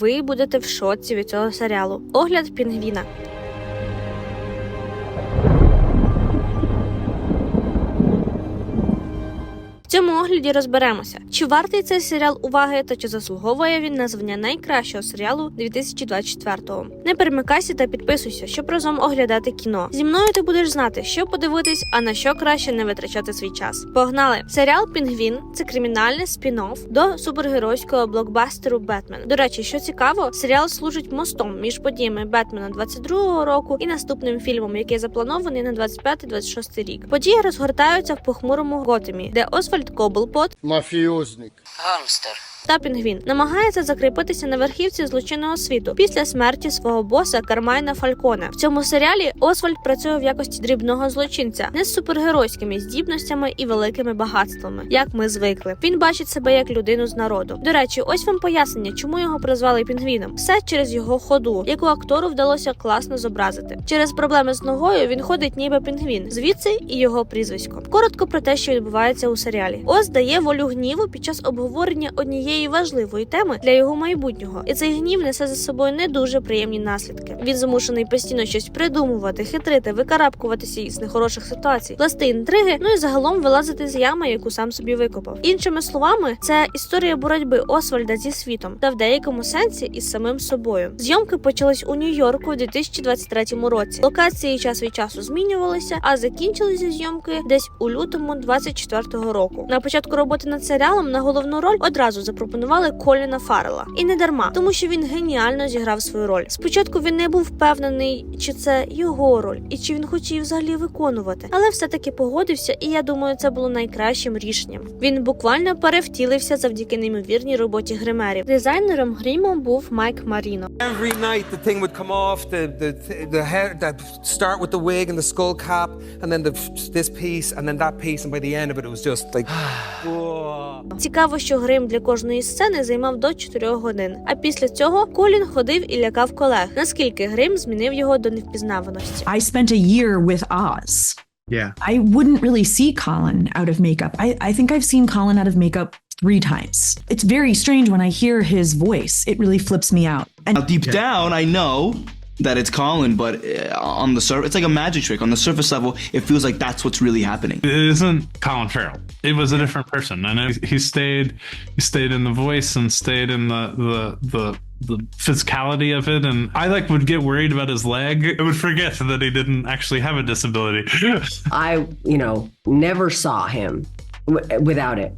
Ви будете в шоці від цього серіалу. Огляд пінгвіна. Цьому огляді розберемося, чи вартий цей серіал уваги та чи заслуговує він на звання найкращого серіалу 2024-го. Не перемикайся та підписуйся, щоб разом оглядати кіно. Зі мною ти будеш знати, що подивитись, а на що краще не витрачати свій час. Погнали! Серіал Пінгвін це кримінальний спін-офф до супергеройського блокбастеру Бетмен. До речі, що цікаво, серіал служить мостом між подіями Бетмена 22-го року і наступним фільмом, який запланований на 25-26 рік. Події розгортаються в похмурому Готемі, де Освальд Коблпот Мафіозник. Гангстер. Та Пінгвін намагається закріпитися на верхівці злочинного світу після смерті свого боса Кармайна Фалькона. В цьому серіалі Освальд працює в якості дрібного злочинця, не з супергеройськими здібностями і великими багатствами, як ми звикли. Він бачить себе як людину з народу. До речі, ось вам пояснення, чому його прозвали пінгвіном. Все через його ходу, яку актору вдалося класно зобразити. Через проблеми з ногою він ходить ніби пінгвін, звідси і його прізвисько. Коротко про те, що відбувається у серіалі. Ос дає волю гніву під час обговорення однієї важливої теми для його майбутнього, і цей гнів несе за собою не дуже приємні наслідки. Він змушений постійно щось придумувати, хитрити, викарабкуватися із нехороших ситуацій, плести інтриги, ну і загалом вилазити з ями, яку сам собі викопав. Іншими словами, це історія боротьби Освальда зі світом та в деякому сенсі із самим собою. Зйомки почались у Нью-Йорку у 2023 році. Локації час від часу змінювалися, а закінчилися зйомки десь у лютому 24-го року. На початку роботи над серіалом на головну роль одразу запропонували Коліна Фаррелла. І не дарма, тому що він геніально зіграв свою роль. Спочатку він не був впевнений, чи це його роль, і чи він хоче її взагалі виконувати, але все-таки погодився, і я думаю, це було найкращим рішенням. Він буквально перевтілився завдяки неймовірній роботі гримерів. Дизайнером гріму був Майк Маріно. Every night the thing would come off, the the the hair that start with the wig and the skull cap, and then the this piece, and then that piece, and by the end of it, it was just like. Цікаво, що грим для кожної сцени займав до 4 годин. А після цього Колін ходив і лякав колег. Наскільки грим змінив його до невпізнаваності. I spent a year with Oz. Yeah. I wouldn't really see Colin out of makeup. I, I think I've seen Colin out of makeup three times. It's very strange when I hear his voice. It really flips me out. And Now, deep yeah. down, I know that it's Colin, but uh, on the surface, it's like a magic trick. On the surface level, it feels like that's what's really happening. It isn't Colin Farrell. It was a different person, and it, he stayed. He stayed in the voice and stayed in the the the the physicality of it. And I like would get worried about his leg. I would forget that he didn't actually have a disability. I, you know, never saw him w- without it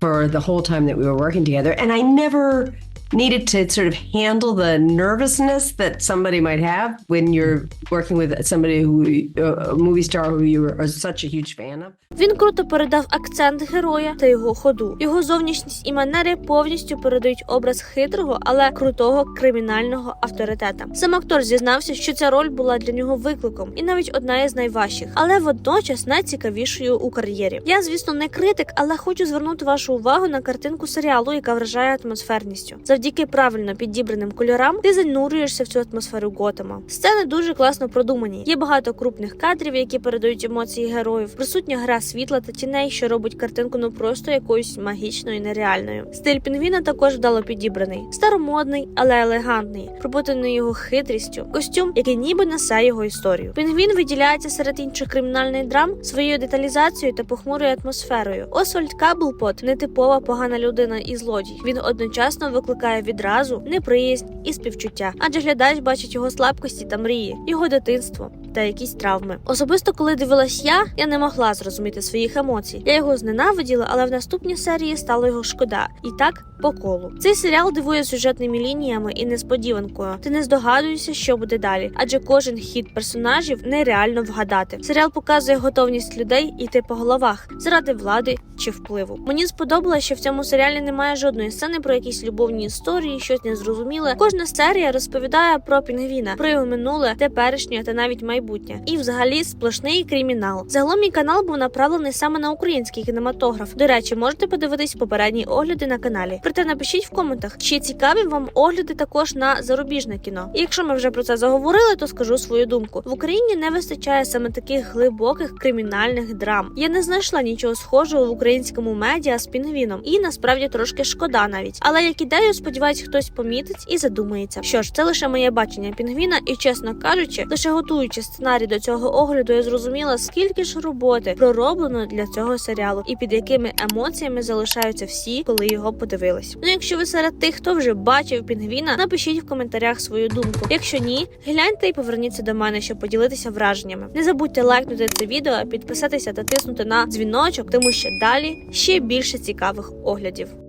for the whole time that we were working together. And I never needed to sort of handle the nervousness that somebody might have when you're working with somebody who, uh, a movie star who you are such a huge fan of. Він круто передав акцент героя та його ходу. Його зовнішність і манери повністю передають образ хитрого, але крутого кримінального авторитета. Сам актор зізнався, що ця роль була для нього викликом, і навіть одна із найважчих, але водночас найцікавішою у кар'єрі. Я, звісно, не критик, але хочу звернути вашу увагу на картинку серіалу, яка вражає атмосферністю. Завдяки правильно підібраним кольорам ти занурюєшся в цю атмосферу Готема. Сцени дуже класно продумані. Є багато крупних кадрів, які передають емоції героїв. Присутня гра світла та тіней, що робить картинку ну просто якоюсь магічною і нереальною. Стиль пінгвіна також вдало підібраний, старомодний, але елегантний, пропутаний його хитрістю. Костюм, який ніби несе його історію. Пінгвін виділяється серед інших кримінальних драм своєю деталізацією та похмурою атмосферою. Освальд Каблпот нетипова погана людина і злодій. Він одночасно викликає відразу неприязнь і співчуття, адже глядач бачить його слабкості та мрії, його дитинство та якісь травми. Особисто, коли дивилась я, я не могла зрозуміти своїх емоцій. Я його зненавиділа, але в наступній серії стало його шкода. І так по колу. Цей серіал дивує сюжетними лініями і несподіванкою. Ти не здогадуєшся, що буде далі, адже кожен хід персонажів нереально вгадати. Серіал показує готовність людей йти по головах заради влади чи впливу. Мені сподобалося, що в цьому серіалі немає жодної сцени про якісь любовні історії, щось незрозуміле. Кожна серія розповідає про пінгвіна, про його минуле, теперішнє та навіть майбутнє. Майбутнє. І взагалі сплошний кримінал. Загалом мій канал був направлений саме на український кінематограф. До речі, можете подивитись попередні огляди на каналі. Проте напишіть в коментах, чи цікаві вам огляди також на зарубіжне кіно. І якщо ми вже про це заговорили, то скажу свою думку. В Україні не вистачає саме таких глибоких кримінальних драм. Я не знайшла нічого схожого в українському медіа з пінгвіном, і насправді трошки шкода навіть. Але як ідею, сподіваюсь, хтось помітить і задумається. Що ж, це лише моє бачення пінгвіна, і чесно кажучи, лише готуючи сценарій до цього огляду, я зрозуміла, скільки ж роботи пророблено для цього серіалу, і під якими емоціями залишаються всі, коли його подивились. Ну, якщо ви серед тих, хто вже бачив пінгвіна, напишіть в коментарях свою думку. Якщо ні, гляньте і поверніться до мене, щоб поділитися враженнями. Не забудьте лайкнути це відео, підписатися та тиснути на дзвіночок, тому що далі ще більше цікавих оглядів.